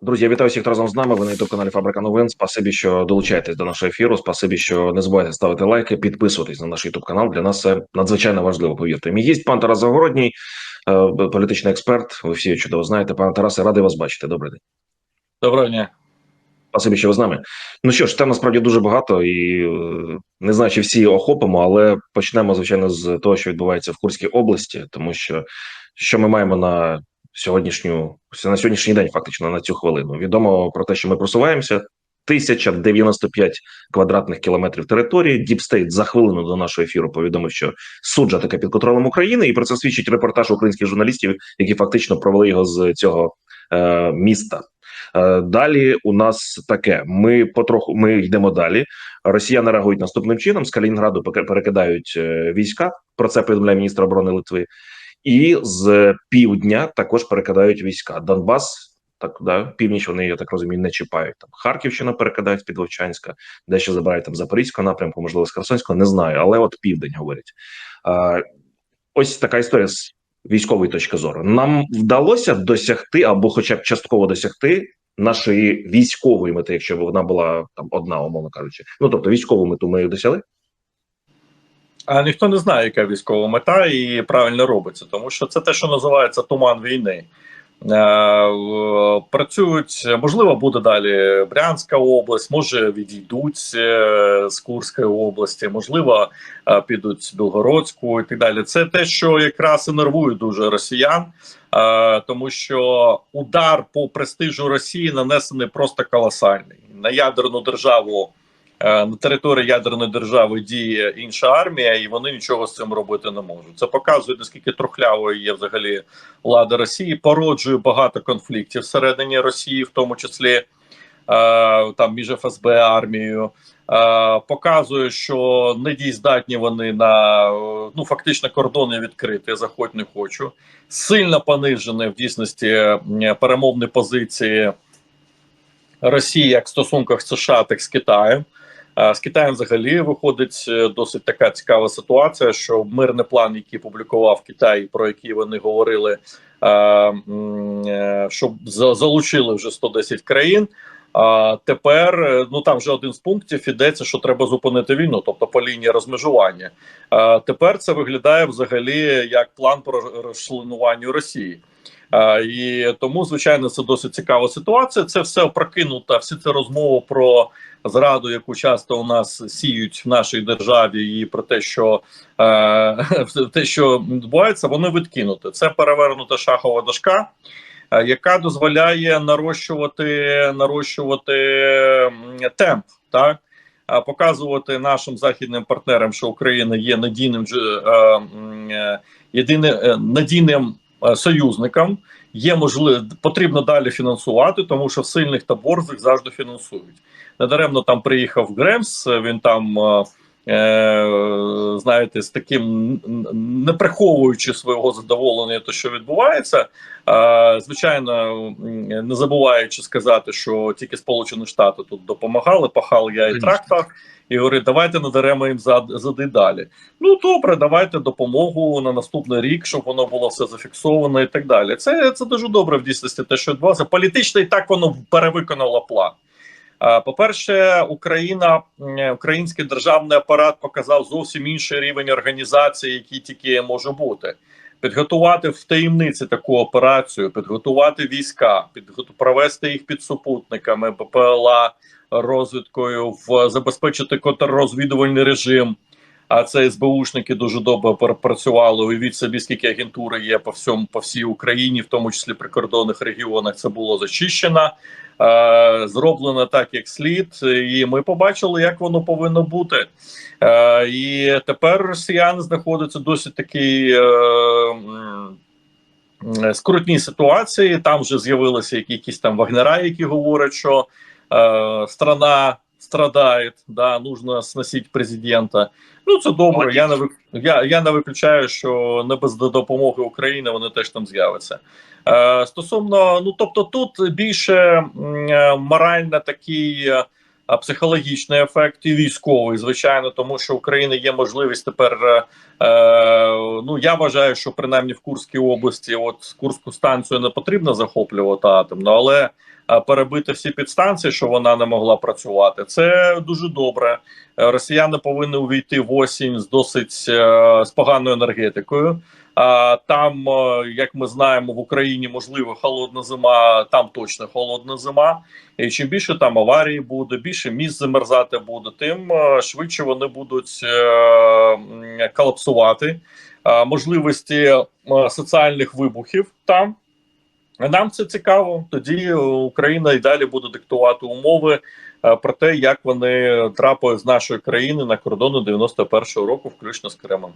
Друзі, я вітаю всіх разом з нами. Ви на youtube каналі Фабрика Новин. Спасибі, що долучаєтесь до нашого ефіру. Спасибі, що не забувайте ставити лайки, підписуватись на наш youtube канал. Для нас це надзвичайно важливо. Повірте. Мій гість пан Тарас Загородній, е, політичний експерт. Ви всі чудово знаєте. Пане Тарасе, радий вас бачити. Добрий день. Доброго дня. Спасибі, що ви з нами. Ну що ж, тем насправді дуже багато, і е, не знаю, чи всі охопимо, але почнемо звичайно з того, що відбувається в Курській області, тому що що ми маємо на сьогоднішню на сьогоднішній день, фактично на цю хвилину. Відомо про те, що ми просуваємося. 1095 квадратних кілометрів території. Діпстейт за хвилину до нашого ефіру повідомив, що суджа таке під контролем України, і про це свідчить репортаж українських журналістів, які фактично провели його з цього е, міста. Е, далі у нас таке: ми потроху ми йдемо далі. Росіяни реагують наступним чином. З Калінінграду перекидають е, війська. Про це повідомляє міністр оборони Литви і з півдня також перекидають війська. Донбас так да північ. Вони я так розумію, не чіпають там. Харківщина перекидають під Вовчанська, дещо забирають там Запорізького напрямку, можливо, з Херсонського, не знаю, але от південь говорять. А, Ось така історія з військової точки зору. Нам вдалося досягти або, хоча б частково досягти. Нашої військової мети, якщо б вона була там одна, умовно кажучи, ну тобто військову мету ми досягли. А ніхто не знає, яка військова мета і правильно робиться, тому що це те, що називається туман війни. Е, працюють, можливо, буде далі Брянська область, може відійдуть е, з Курської області, можливо, е, підуть з Білгородську і так далі. Це те, що якраз і нервує дуже росіян, тому що удар по престижу Росії нанесений просто колосальний на ядерну державу. Е, на території ядерної держави діє інша армія, і вони нічого з цим робити не можуть. Це показує наскільки трухлявою є взагалі влада Росії. Породжує багато конфліктів всередині Росії, в тому числі е, там між ФСБ армією. Е, показує, що недієздатні вони на ну фактично кордони відкриті. Заходь не хочу. Сильно понижені в дійсності перемовні позиції Росії як в стосунках США, так з Китаєм. З Китаєм взагалі виходить е, досить така цікава ситуація, що мирний план, який публікував Китай, про який вони говорили, е, щоб залучили вже 110 країн. А тепер е, ну там вже один з пунктів ідеться, що треба зупинити війну, тобто по лінії розмежування. А тепер це виглядає взагалі як план по розчленуванню Росії. А, І тому, звичайно, це досить цікава ситуація. Це все опрокинута, всі це розмови про зраду, яку часто у нас сіють в нашій державі, і про те, що е, те, що відбувається, вони відкинути. Це перевернута шахова дошка, е, яка дозволяє нарощувати нарощувати темп, так. Показувати нашим західним партнерам, що Україна є надійним е, е, єдиним надійним союзником, є можливо потрібно далі фінансувати, тому що в сильних та борзих завжди фінансують. Недаремно там приїхав Гремс. Він там. Е, е знаєте, з таким не приховуючи свого задоволення, то що відбувається, е, звичайно, не забуваючи сказати, що тільки Сполучені Штати тут допомагали, пахав я і трактор, і говорить, давайте надаремо їм зади далі. Ну добре, давайте допомогу на наступний рік, щоб воно було все зафіксовано і так далі. Це це дуже добре в дійсності. Те, що відбувалося. політично і так воно перевиконало план. По-перше, Україна, український державний апарат показав зовсім інший рівень організації, який тільки може бути. Підготувати в таємниці таку операцію, підготувати війська, підготу провести їх під супутниками, БПЛА розвідкою, в забезпечити контррозвідувальний режим. А це СБУшники дуже добре працювали. Уявіть собі, скільки агентури є по всьому по всій Україні, в тому числі прикордонних регіонах. Це було зачищено, е, зроблено так, як слід, і ми побачили, як воно повинно бути. Е, І тепер росіяни знаходяться досить такий. Е, Скрутні ситуації там вже з'явилися якісь там вагнера, які говорять, що е, страна страдає, да, нужно сносити президента. Ну це добре. Я не я, я не виключаю, що не без допомоги України вони теж там з'являться. Е, Стосовно, ну тобто, тут більше е, морально такий. Е, психологічний ефект і військовий, звичайно, тому що Україна є можливість тепер. Е, е, ну я вважаю, що принаймні в Курській області, от Курську станцію не потрібно захоплювати атомно, але перебити всі підстанції, що вона не могла працювати. Це дуже добре. Е, Росіяни повинні увійти в осінь з досить е, з поганою енергетикою. Там, е, як ми знаємо, в Україні можливо холодна зима, там точно холодна зима. І чим більше там аварії буде, більше місць замерзати буде, тим швидше вони будуть колапсувати. Можливості соціальних вибухів там. Нам це цікаво. Тоді Україна і далі буде диктувати умови е, про те, як вони трапили з нашої країни на кордони 91-го року, включно з Кремом.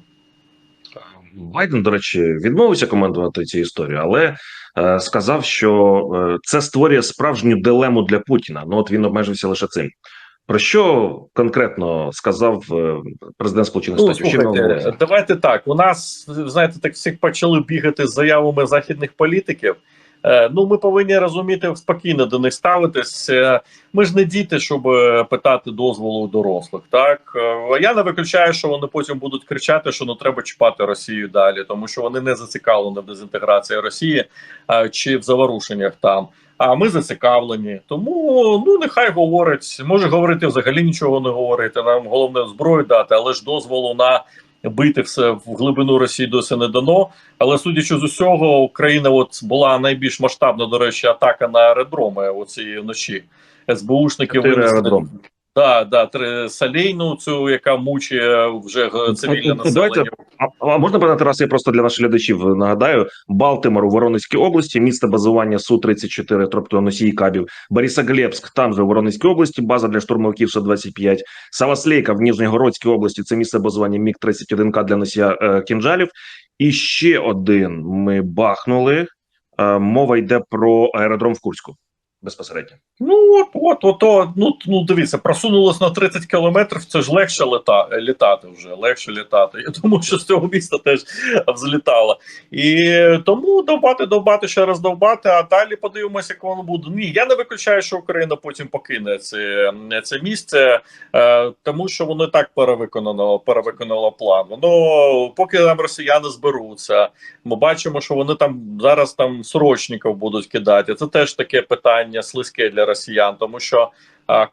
Байден, до речі, відмовився коментувати цю історію, але е, сказав, що е, це створює справжню дилему для Путіна. Ну от він обмежився лише цим. Про що конкретно сказав е, президент Сполучених Ну, Штатів? Слухайте, давайте так. У нас знаєте, так всіх почали бігати з заявами західних політиків. Е, Ну, ми повинні розуміти спокійно до них ставитись. Е, Ми ж не діти, щоб е, питати дозволу у дорослих. Так я не виключаю, що вони потім будуть кричати, що не треба чіпати Росію далі, тому що вони не зацікавлені в дезінтеграції Росії чи в заворушеннях там. А ми зацікавлені, тому ну нехай говорить. Може говорити взагалі нічого не говорити. Нам головне зброю дати, але ж дозволу на бити все в глибину Росії досі не дано. Але судячи з усього, Україна от була найбільш масштабна, до речі, атака на аеродроми оцієї вночі. СБУшники винесли аеродроми. да, да, салійну, цю яка мучує вже цивільне Ну, давайте населення. А, а можна пане Тарас, я просто для наших глядачів нагадаю: Балтимор у Воронезькій області, місце базування су 34 тобто носії кабів, Борисоглебськ, там же у Воронезькій області, база для штурмовиків су 25 Саваслейка в Ніжнігородській області. Це місце базування Міг 31 к для носія е, кінжалів. І ще один ми бахнули. Е, мова йде про аеродром в Курську безпосередньо. Ну от, от, от, от ну, ну дивіться, просунулось на 30 кілометрів. Це ж легше лета, літати вже, легше літати. Я думаю, що з цього міста теж взлітало. І тому довбати, довбати, ще раз довбати, а далі подивимося, як воно буде. Ні, я не виключаю, що Україна потім покине це, це місце, е, тому що воно так перевиконано, перевиконало план. Воно поки там росіяни зберуться. Ми бачимо, що вони там зараз там срочників будуть кидати. Це теж таке питання слизьке для росіян, тому що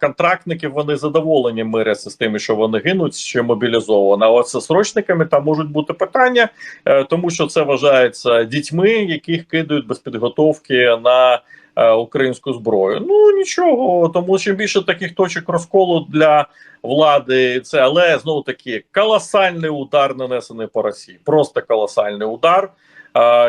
контрактники вони задоволені миряться з тими, що вони гинуть, що мобілізовано. А от з срочниками там можуть бути питання, е, тому що це вважається дітьми, яких кидають без підготовки на е, українську зброю. Ну нічого, тому чим більше таких точок розколу для влади, це але знову таки колосальний удар нанесений по Росії. Просто колосальний удар,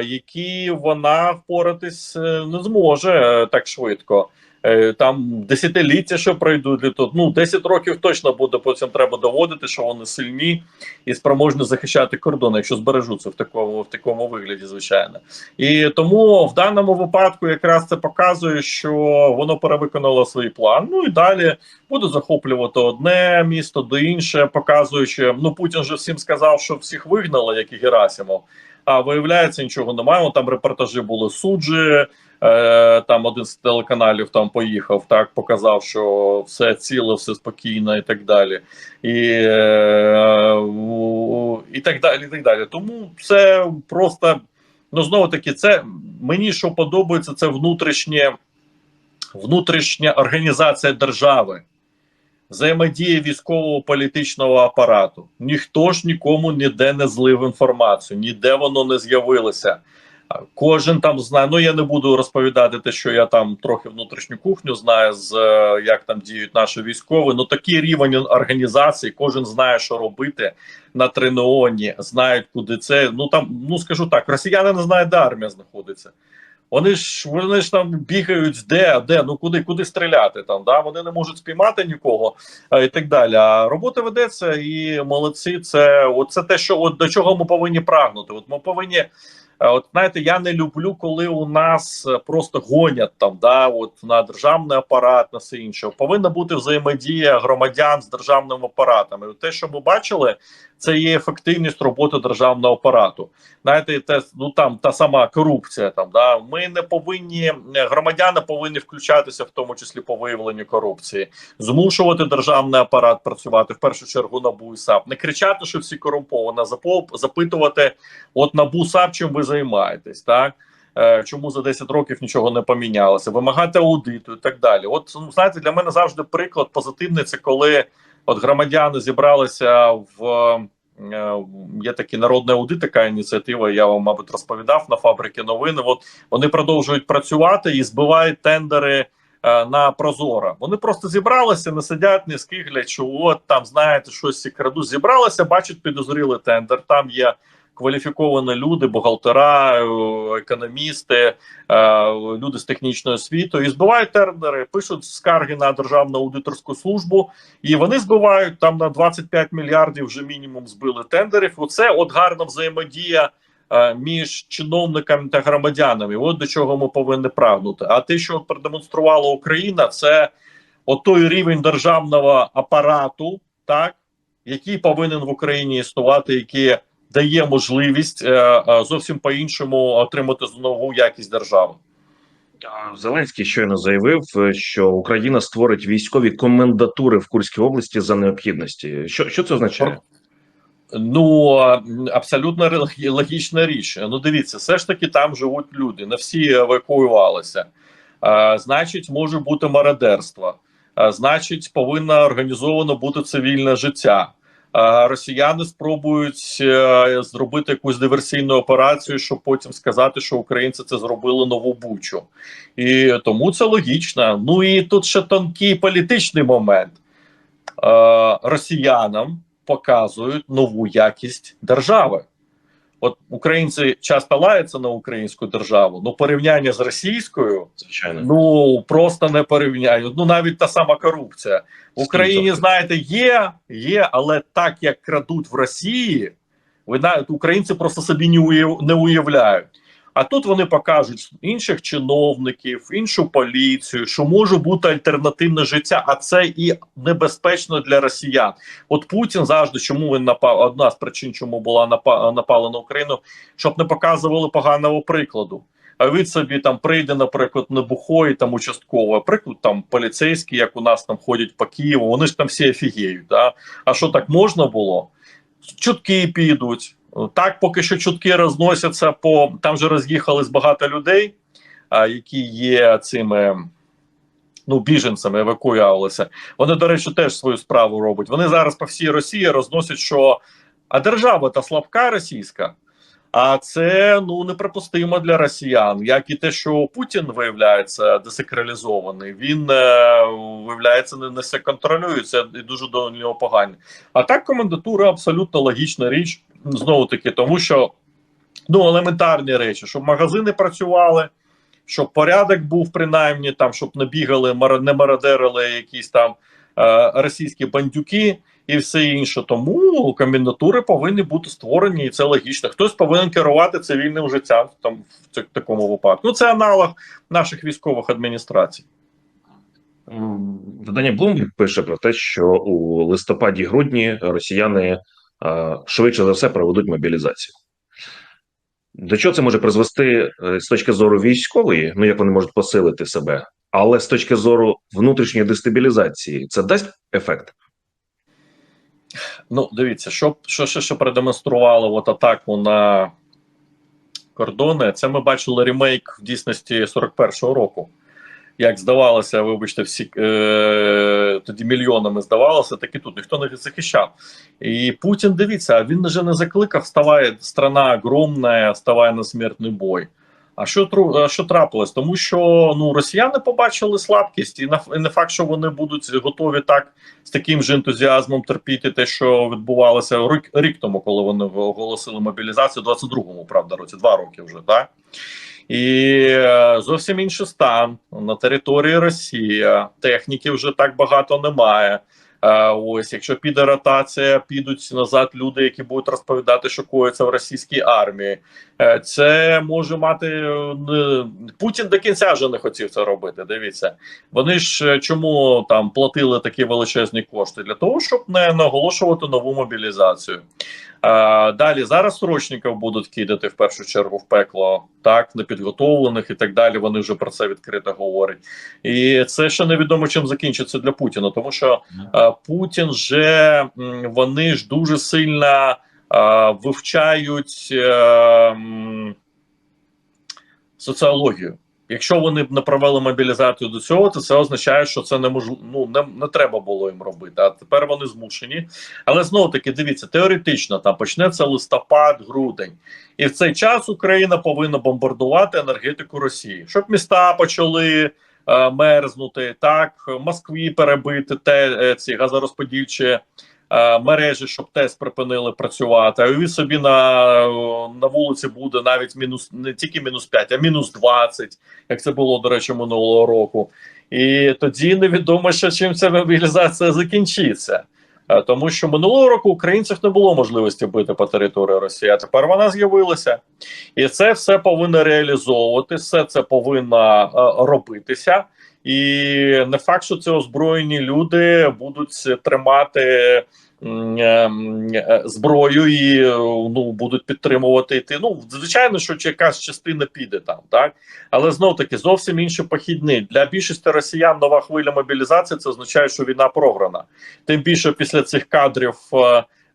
який вона впоратись е, не зможе е, так швидко. Е, Там десятиліття, що пройдуть для того. Ну 10 років точно буде. Потім треба доводити, що вони сильні і спроможні захищати кордони, якщо збережуться в такому в такому вигляді, звичайно. І тому в даному випадку якраз це показує, що воно перевиконало свій план. Ну і далі буде захоплювати одне місто до інше, показуючи. Ну Путін же всім сказав, що всіх вигнали, як і Герасимов. А виявляється, нічого немає. Там репортажі були суджі. Е, там один з телеканалів там поїхав, так показав, що все ціле, все спокійно і так далі. І, е, і так далі. і так далі. Тому це просто ну знову таки, це мені що подобається, це внутрішнє внутрішня організація держави. Взаємодія військового політичного апарату. Ніхто ж нікому ніде не злив інформацію, ніде воно не з'явилося. Кожен там знає. Ну я не буду розповідати те, що я там трохи внутрішню кухню знаю, з е, як там діють наші військові. Ну такий рівень організації, кожен знає, що робити на треновані, знають, куди це. Ну там, ну скажу так, росіяни не знають, де армія знаходиться. Вони ж вони ж там бігають де, де, ну куди, куди стріляти там. Да? Вони не можуть спіймати нікого а, і так далі. А робота ведеться, і молодці. Це от це те, що от до чого ми повинні прагнути. От ми повинні. Е, От знаєте, я не люблю, коли у нас е, просто гонять там, да, от на державний апарат, на все інше. Повинна бути взаємодія громадян з державними апаратами. Те, що ми бачили, це є ефективність роботи державного апарату. Знаєте, те, ну там та сама корупція. Там да ми не повинні е, громадяни повинні включатися, в тому числі по виявленню корупції, змушувати державний апарат працювати в першу чергу НАБУ і САП. Не кричати, що всі корумповані, запитувати, от НАБУ САП, чим ви займаєтесь, так. е, чому за 10 років нічого не помінялося, вимагати аудиту і так далі. От ну, знаєте, для мене завжди приклад позитивний це коли от громадяни зібралися в. Е, є такий народний аудит, така ініціатива. Я вам, мабуть, розповідав на фабрики новини. От вони продовжують працювати і збивають тендери е, на Прозоро. Вони просто зібралися, не сидять, не скиглять, що от там знаєте, щось краду. Зібралися, бачать підозрілий тендер. Там є кваліфіковані люди, бухгалтера, е, економісти, е, люди з технічної освітою і збивають тендери, пишуть скарги на державну аудиторську службу, і вони збивають там на 25 мільярдів вже мінімум збили тендерів. Оце от гарна взаємодія. Е, між чиновниками та громадянами, от до чого ми повинні прагнути. А те, що продемонструвала Україна, це от той рівень державного апарату, так який повинен в Україні існувати, який дає можливість е, е, зовсім по іншому отримати нову якість держави. Зеленський щойно заявив, що Україна створить військові комендатури в Курській області за необхідності. Що що це означає? Ну абсолютно логічна річ. Ну, дивіться, все ж таки там живуть люди, не всі евакуювалися. А, Значить, може бути мародерство, а, значить, повинно організовано бути цивільне життя росіяни спробують е, зробити якусь диверсійну операцію, щоб потім сказати, що українці це зробили нову бучу, і тому це логічно. Ну і тут ще тонкий політичний момент росіянам показують нову якість держави. От українці часто лаються на українську державу, ну порівняння з російською, звичайно, ну просто не порівняють. Ну навіть та сама корупція в Україні. Знаєте, є, є, але так як крадуть в Росії, ви знаєте, українці просто собі не уявляють. А тут вони покажуть інших чиновників, іншу поліцію, що може бути альтернативне життя, а це і небезпечно для росіян. От Путін завжди, чому він напав, одна з причин, чому була напала на Україну, щоб не показували поганого прикладу. А від собі там прийде, наприклад, небухої там участково, приклад там поліцейські, як у нас там ходять по Києву, вони ж там всі офігіють. Да? А що так можна було? Чутки підуть. Так, поки що чутки розносяться по там же роз'їхались багато людей, які є цими ну біженцями, евакуювалися. Вони, до речі, теж свою справу роблять. Вони зараз по всій Росії розносять, що а держава та слабка російська. А це ну неприпустимо для росіян, як і те, що Путін виявляється десакралізований, він е, виявляється не, не все контролюється і дуже до нього погані. А так комендатура абсолютно логічна річ знову таки, тому що ну елементарні речі, щоб магазини працювали, щоб порядок був принаймні там, щоб не бігали, не мародерили якісь там е, російські бандюки і все інше. Тому комендатури повинні бути створені, і це логічно. Хтось повинен керувати цивільним життям там в такому випадку. Ну це аналог наших військових адміністрацій. Видання Bloomberg пише про те, що у листопаді-грудні росіяни швидше за все проведуть мобілізацію. До чого це може призвести е, з точки зору військової, ну як вони можуть посилити себе, але з точки зору внутрішньої дестабілізації, це дасть ефект? Ну, дивіться, що що ще що продемонструвало от атаку на кордони. Це ми бачили ремейк в дійсності 41-го року як здавалося, вибачте, всі е, тоді мільйонами здавалося, так і тут ніхто не захищав. І Путін дивіться, він вже не закликав, ставає страна огромна, ставає на смертний бой. А що а що трапилось? Тому що ну росіяни побачили слабкість, і на не факт, що вони будуть готові так з таким же ентузіазмом терпіти те, що відбувалося рік рік тому, коли вони оголосили мобілізацію, 22-му, правда, році два роки вже так. І е, зовсім інший стан на території Росії. Техніки вже так багато немає. Е, ось, якщо піде ротація, підуть назад люди, які будуть розповідати, що коїться в російській армії. Е, це може мати Путін до кінця вже не хотів це робити. Дивіться, вони ж чому там платили такі величезні кошти для того, щоб не наголошувати нову мобілізацію. А, Далі зараз срочників будуть кидати в першу чергу в пекло, так непідготовлених і так далі. Вони вже про це відкрито говорять, і це ще невідомо чим закінчиться для Путіна, тому що Путін вже вони ж дуже сильно вивчають. Соціологію. Якщо вони б не провели мобілізацію до цього, то це означає, що це неможливо, ну не, не треба було їм робити. А тепер вони змушені. Але знову таки дивіться, теоретично там почнеться листопад, грудень, і в цей час Україна повинна бомбардувати енергетику Росії, щоб міста почали е, мерзнути, так Москві перебити те е, ці газорозподільчі мережі, щоб теж припинили працювати. А уявіть собі на, на вулиці буде навіть мінус не тільки мінус 5, а мінус 20, як це було, до речі, минулого року. І тоді невідомо, що чим ця мобілізація закінчиться. Е, Тому що минулого року українців не було можливості бити по території Росії, а тепер вона з'явилася, і це все повинно реалізовувати, все це повинно е, робитися. І не факт, що це озброєні люди будуть тримати м, е, м, е, зброю і е, ну будуть підтримувати йти. Ну звичайно, що якась частина піде там, так але знов таки зовсім інші похідні для більшості росіян. Нова хвиля мобілізації це означає, що війна програна. Тим більше після цих кадрів.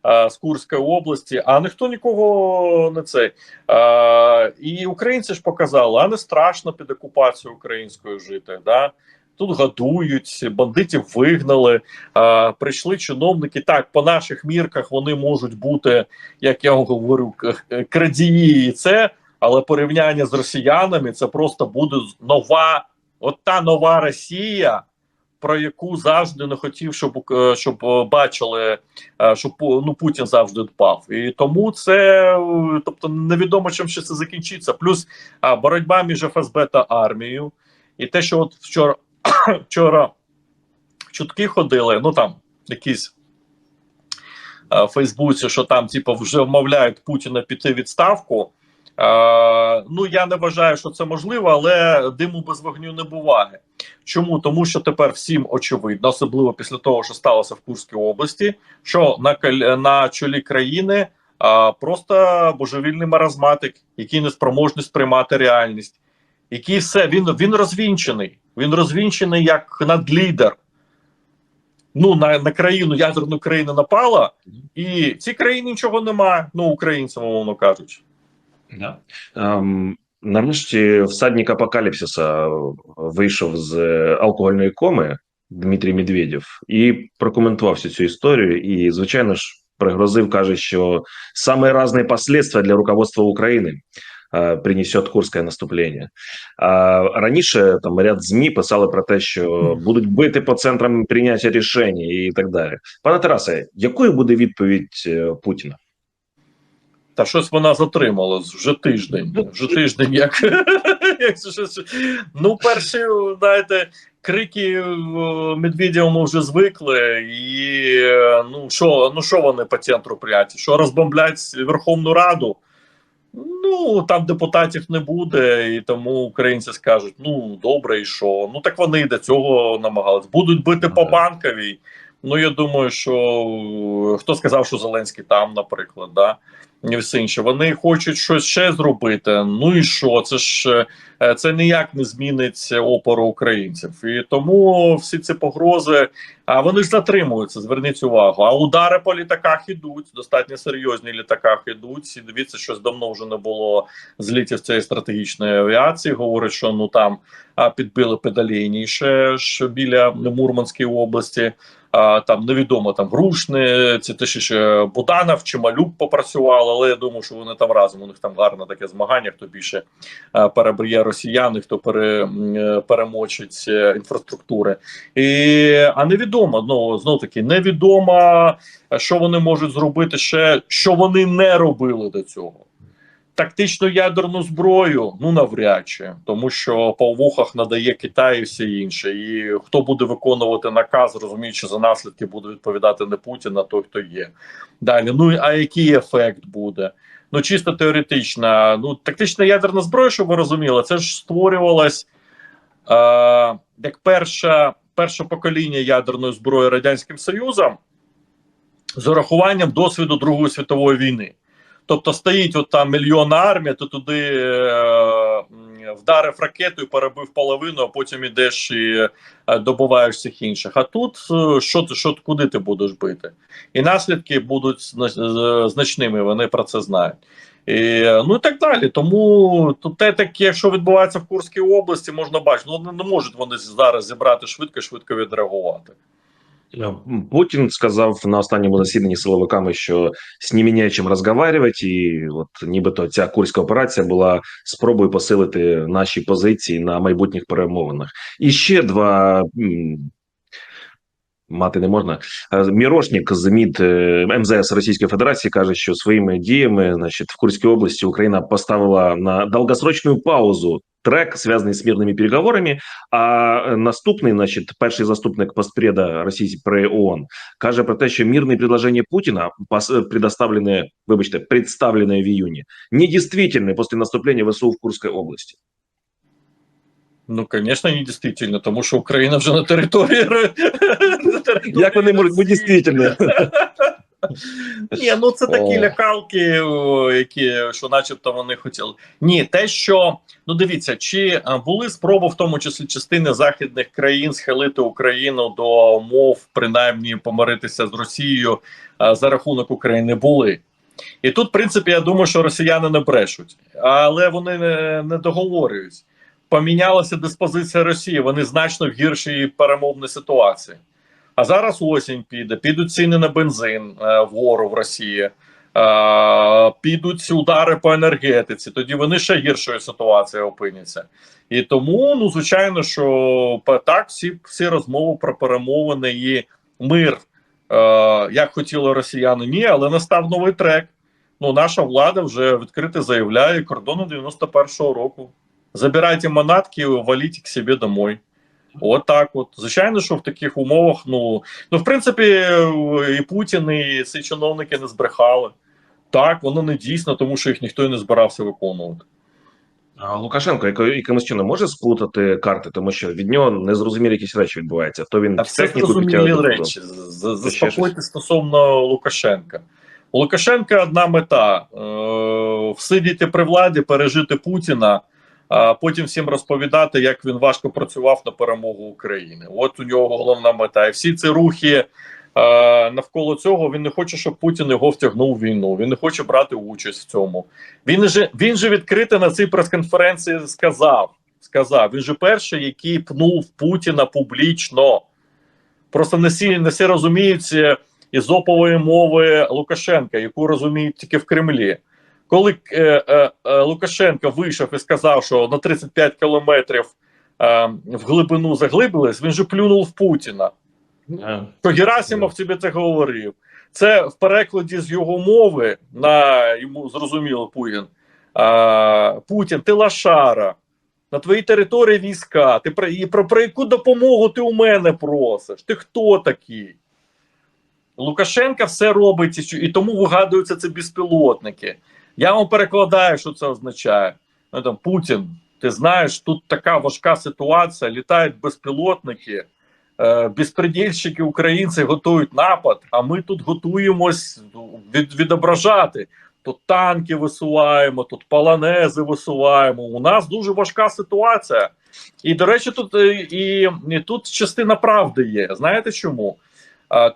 Е, З Курської області, а ніхто нікого не цей. Е, і українці ж показали, а не страшно під окупацією українською жити. Да? Тут годують, бандитів вигнали, е, прийшли чиновники. Так, по наших мірках вони можуть бути, як я говорю, крадії і це, але порівняння з росіянами це просто буде нова, от та нова Росія, про яку завжди не хотів, щоб е, щоб е, бачили, е, щоб ну Путін завжди дбав. І тому це тобто невідомо, чим ще це закінчиться. Плюс боротьба між ФСБ та армією, і те, що от вчора вчора чутки ходили, ну там якісь. в Фейсбуці, що там, типу, вже вмовляють Путіна піти відставку. Е, ну я не вважаю, що це можливо, але диму без вогню не буває. Чому? Тому що тепер всім очевидно, особливо після того, що сталося в Курській області, що на на чолі країни а, просто божевільний маразматик, який не спроможний сприймати реальність, який все він, він розвінчений. Він розвінчений як надлідер. Ну, на, на країну, ядерну країну напала, і цій країні нічого немає, ну, українцям, умовно кажучи. Да. Ем, нарешті всадник апокаліпсиса вийшов з алкогольної коми Дмитрій Медведєв і прокоментував всю цю історію. І, звичайно ж, пригрозив, каже, що саме різні последствия для руководства України е, принесет курське наступлення. А раніше там ряд ЗМІ писали про те, що будуть бити по центрам прийняття рішень і так далі. Пане Тарасе, якою буде відповідь е, Путіна? Та щось вона затрималась вже тиждень. Вже тиждень, як, як. Ну, перші, знаєте, крики Медведєва ми вже звикли, і е, ну що, ну що вони по центру пряті? Що розбомблять Верховну Раду? Ну там депутатів не буде, і тому українці скажуть: ну добре, і що? Ну так вони і до цього намагались. Будуть бити по банковій. Ну я думаю, що е, хто сказав, що Зеленський там, наприклад, да і все інше. Вони хочуть щось ще зробити. Ну і що? Це ж е, це ніяк не змінить опору українців. І тому всі ці погрози, а вони ж затримуються. Зверніть увагу. А удари по літаках ідуть, достатньо серйозні літаках ідуть. І дивіться, щось давно вже не було злітів цієї стратегічної авіації. Говорять, що ну там підбили педалійніше біля Мурманської області. Там невідомо там Грушне, це те, ще Буданов чи Малюк попрацювали, але я думаю, що вони там разом. У них там гарне таке змагання, хто більше переб'є росіян, хто пере, е, перемочить е, інфраструктури. І, а невідомо, ну знов таки, невідомо, що вони можуть зробити ще, що вони не робили до цього. Тактичну ядерну зброю, ну навряд чи, тому що по вухах надає Китай і все інше. І хто буде виконувати наказ, розуміючи за наслідки, буде відповідати не Путін, а той, хто є. Далі. Ну а який ефект буде? Ну чисто теоретично. Ну, тактична ядерна зброя, щоб ви розуміли, це ж створювалась е, як перша, перше покоління ядерної зброї Радянським Союзом з урахуванням досвіду Другої світової війни. Тобто стоїть от там мільйонна армія, ти туди е, вдарив ракетою, перебив половину, а потім ідеш і е, добуваєш всіх інших. А тут е, що ти що, куди ти будеш бити? І наслідки будуть значними, вони про це знають. І, ну і так далі. Тому тут те, таке, що відбувається в Курській області, можна бачити. Ну не можуть вони зараз зібрати швидко, швидко відреагувати. Путін сказав на останньому засіданні силовиками, що з ними не чим розговарювати, і от нібито ця курська операція була спробою посилити наші позиції на майбутніх перемовинах. І ще два мати не можна. Мірошник з МІД е, МЗС Російської Федерації каже, що своїми діями, значить, в Курській області Україна поставила на довгосрочну паузу трек, зв'язаний з мирними переговорами. А наступний, значить, перший заступник постпреда Росії при ООН, каже про те, що мирні предложення Путіна предоставленные, вибачте, представленные в июне, не действительны после наступления ВСУ в Курській області. Ну, звісно, не дійсно, тому що Україна вже на території. Як вони можуть бути дійсно? Ні, ну це такі лякалки, які що, начебто, вони хотіли. Ні, те, що ну дивіться, чи були спроби, в тому числі частини західних країн, схилити Україну до умов, принаймні помиритися з Росією за рахунок України, були. І тут, в принципі, я думаю, що росіяни не брешуть, але вони не, не договорюють помінялася диспозиція Росії. Вони значно в гіршій перемовній ситуації. А зараз осінь піде, підуть ціни на бензин е, вгору в Росії, е, підуть удари по енергетиці. Тоді вони ще гіршою ситуацією опиняться. І тому, ну звичайно, що так, всі всі розмови про перемовини і мир, е, як хотіли росіяни, ні, але настав новий трек. Ну, наша влада вже відкрито заявляє кордони 91-го року. Забирайте манатки, валіть к себе домой. От так от. Звичайно, що в таких умовах, ну ну в принципі, і Путін, і ці чиновники не збрехали. Так, воно не дійсно, тому що їх ніхто і не збирався виконувати. А Лукашенко якимось чином може сплутати карти, тому що від нього незрозумілі якісь речі відбуваються. То він а все зрозумілі речі. Заспокойте стосовно Лукашенка. У Лукашенка одна мета: е- всидіти при владі, пережити Путіна а потім всім розповідати, як він важко працював на перемогу України. От у нього головна мета. І всі ці рухи а, навколо цього він не хоче, щоб Путін його втягнув в війну. Він не хоче брати участь в цьому. Він же він же відкрито на цій прес-конференції сказав. Сказав, він же перший, який пнув Путіна публічно. Просто не всі не всі розуміють ізопової мови Лукашенка, яку розуміють тільки в Кремлі коли е, е, е, Лукашенко вийшов і сказав, що на 35 кілометрів е, в глибину заглибились, він же плюнув в Путіна. Yeah. То Герасимов yeah. тобі це говорив. Це в перекладі з його мови на йому зрозуміло Путін. Е, Путін, ти лашара. На твоїй території війська. Ти про, і про, про яку допомогу ти у мене просиш? Ти хто такий? Лукашенка все робить і тому вигадуються ці безпілотники. Я вам перекладаю, що це означає. Ну, там, Путін, ти знаєш, тут така важка ситуація. Літають безпілотники, е, безпредільщики українці готують напад, а ми тут готуємось від, відображати. Тут танки висуваємо, тут полонези висуваємо. У нас дуже важка ситуація. І, до речі, тут е, і, і тут частина правди є. Знаєте чому?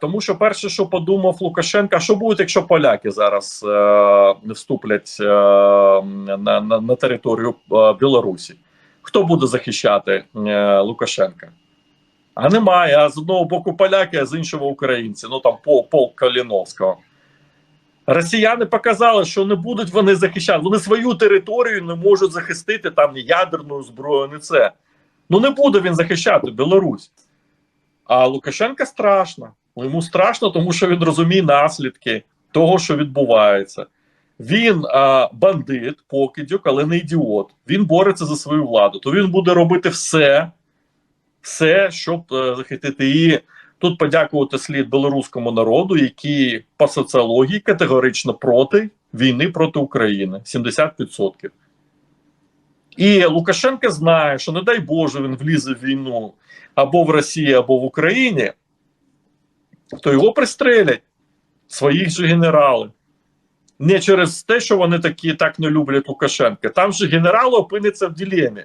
Тому що перше, що подумав Лукашенка, що буде, якщо поляки зараз е, вступлять е, на, на на, територію е, Білорусі? Хто буде захищати е, Лукашенка? А немає. А з одного боку поляки, а з іншого українці. Ну там пол, полк Каліновського. Росіяни показали, що не будуть вони захищати. Вони свою територію не можуть захистити там ні ядерною зброєю, це. Ну не буде він захищати Білорусь. А Лукашенка страшно. Йому страшно, тому що він розуміє наслідки того, що відбувається. Він а, бандит, покидьок, але не ідіот. Він бореться за свою владу. То він буде робити все, все, щоб а, е, захистити. І тут подякувати слід білоруському народу, який по соціології категорично проти війни проти України 70%. І Лукашенко знає, що не дай Боже, він влізе в війну або в Росії, або в Україні то його пристрелять своїх же генерали. Не через те, що вони такі так не люблять Лукашенка. Там же генерал опиниться в дилемі.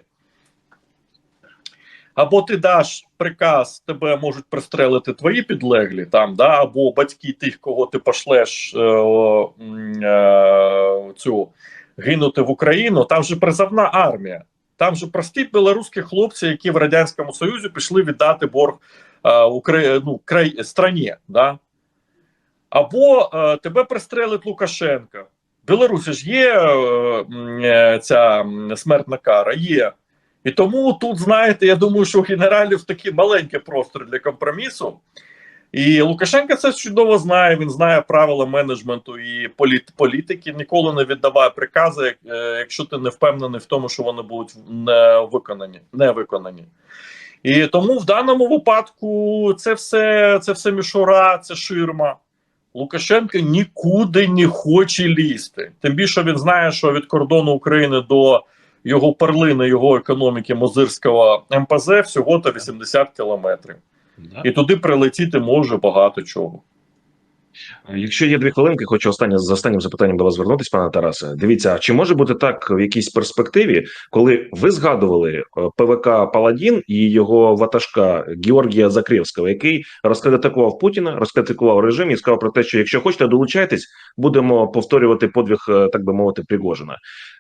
або ти даш приказ, тебе можуть пристрелити твої підлеглі, там, да, або батьки тих, кого ти пошлеш е, е, цю гинути в Україну. Там же призовна армія. Там же прості білоруські хлопці, які в радянському союзі пішли віддати борг Украї... ну, край... страні. Да? Або е, тебе пристрелить Лукашенка. Білорусі ж є е, е, ця смертна кара, є. І тому тут, знаєте, я думаю, що у генералів такий маленький простір для компромісу. І Лукашенко це чудово знає. Він знає правила менеджменту і політ, політики. Ніколи не віддаває прикази, е, якщо ти не впевнений в тому, що вони будуть не виконані. Не виконані. І тому в даному випадку це все, це все мішура, це ширма. Лукашенко нікуди не хоче лізти. Тим більше він знає, що від кордону України до його перлини, його економіки Мозирського МПЗ всього то 80 кілометрів. І туди прилетіти може багато чого. Якщо є дві хвилинки, хочу останнє з останнім запитанням до вас звернутися, пане Тарасе. Дивіться, чи може бути так в якійсь перспективі, коли ви згадували е, ПВК Паладін і його ватажка Георгія Закревського, який розкритикував Путіна, розкритикував режим і сказав про те, що якщо хочете долучайтесь, будемо повторювати подвиг, е, так би мовити, Пригожина.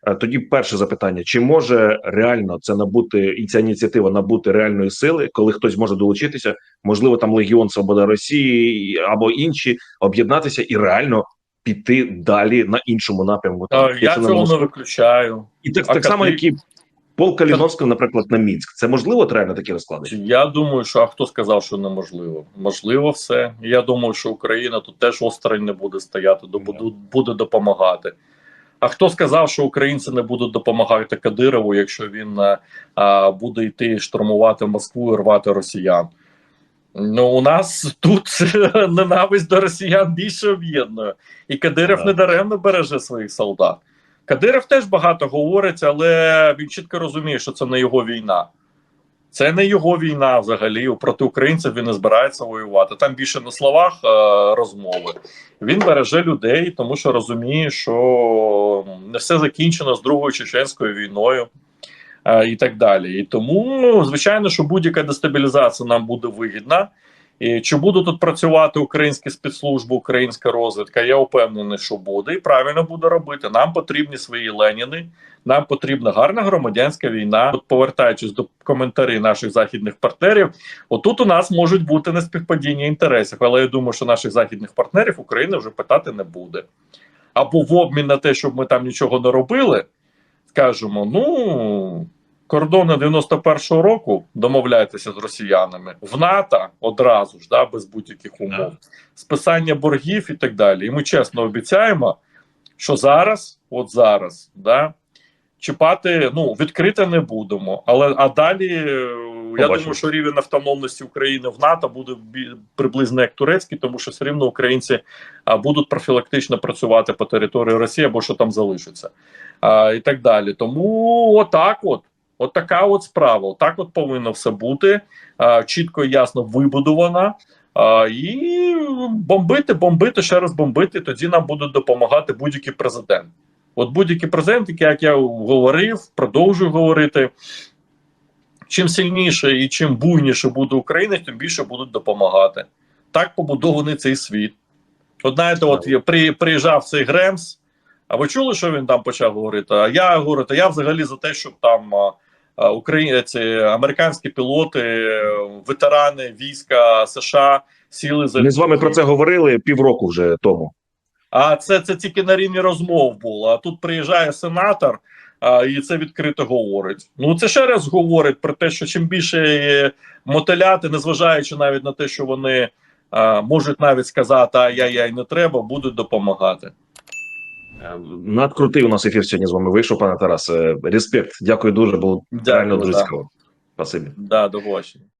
Е, Тоді перше запитання: чи може реально це набути і ця ініціатива набути реальної сили, коли хтось може долучитися? Можливо, там Легіон Свобода Росії або інші об'єднатися і реально піти далі на іншому напрямку. Е, Я цього не виключаю. і так, А так само, як і Пол Каліновського, наприклад, на Мінськ. Це можливо реально такі розклади? Я думаю, що а хто сказав, що неможливо? Можливо, все. Я думаю, що Україна тут теж осторонь не буде стояти, до- буде, буде допомагати. А хто сказав, що українці не будуть допомагати Кадирову, якщо він а, а, буде йти штурмувати Москву і рвати росіян? Ну, у нас тут ненависть до росіян більше об'єднує, і Кадиров Так. не даремно береже своїх солдат. Кадиров теж багато говорить, але він чітко розуміє, що це не його війна. Це не його війна взагалі. Проти українців він не збирається воювати. Там більше на словах е, розмови. Він береже людей, тому що розуміє, що не все закінчено з Другою чеченською війною і так далі. І тому, звичайно, що будь-яка дестабілізація нам буде вигідна. І чи будуть тут працювати українські спецслужби, українська розвідка? Я впевнений, що буде, і правильно буде робити. Нам потрібні свої Леніни, нам потрібна гарна громадянська війна. От повертаючись до коментарів наших західних партнерів, отут у нас можуть бути неспівпадіння інтересів, але я думаю, що наших західних партнерів Україна вже питати не буде. Або в обмін на те, щоб ми там нічого не робили, скажемо: ну. Кордони 91-го року домовляйтеся з росіянами в НАТО одразу ж, да, без будь-яких умов, списання боргів і так далі. І ми чесно обіцяємо, що зараз, от зараз, да, чіпати ну відкрито не будемо. Але а далі е, я Побачимо. думаю, що рівень автономності України в НАТО буде приблизно як турецький, тому що все рівно українці а, будуть профілактично працювати по території Росії або що там залишиться, а, і так далі. Тому отак, от. От така от справа. Так от повинно все бути чітко і ясно вибудована. І бомбити, бомбити, ще раз бомбити. Тоді нам буде допомагати будь-який президент. От будь-який президент, як я говорив, продовжую говорити. Чим сильніше і чим буйніше буде Україна, тим більше будуть допомагати. Так побудований цей світ. От знаєте, от я при, приїжджав цей Гремс. А ви чули, що він там почав говорити? А я говорю, я взагалі за те, щоб там українці, американські пілоти, е, ветерани війська США сіли за Ми з вами про це говорили півроку вже тому. а це, це тільки на рівні розмов було. А тут приїжджає сенатор а, і це відкрито говорить. Ну це ще раз говорить про те, що чим більше е, мотиляти, незважаючи навіть на те, що вони а, можуть навіть сказати, а я я й не треба, будуть допомагати. Надкрутий у нас ефір сьогодні з вами вийшов, пане Тарасе. Респект. Дякую дуже, було Дякую, реально дуже да. цікаво. Спасибі. Да, до побачення.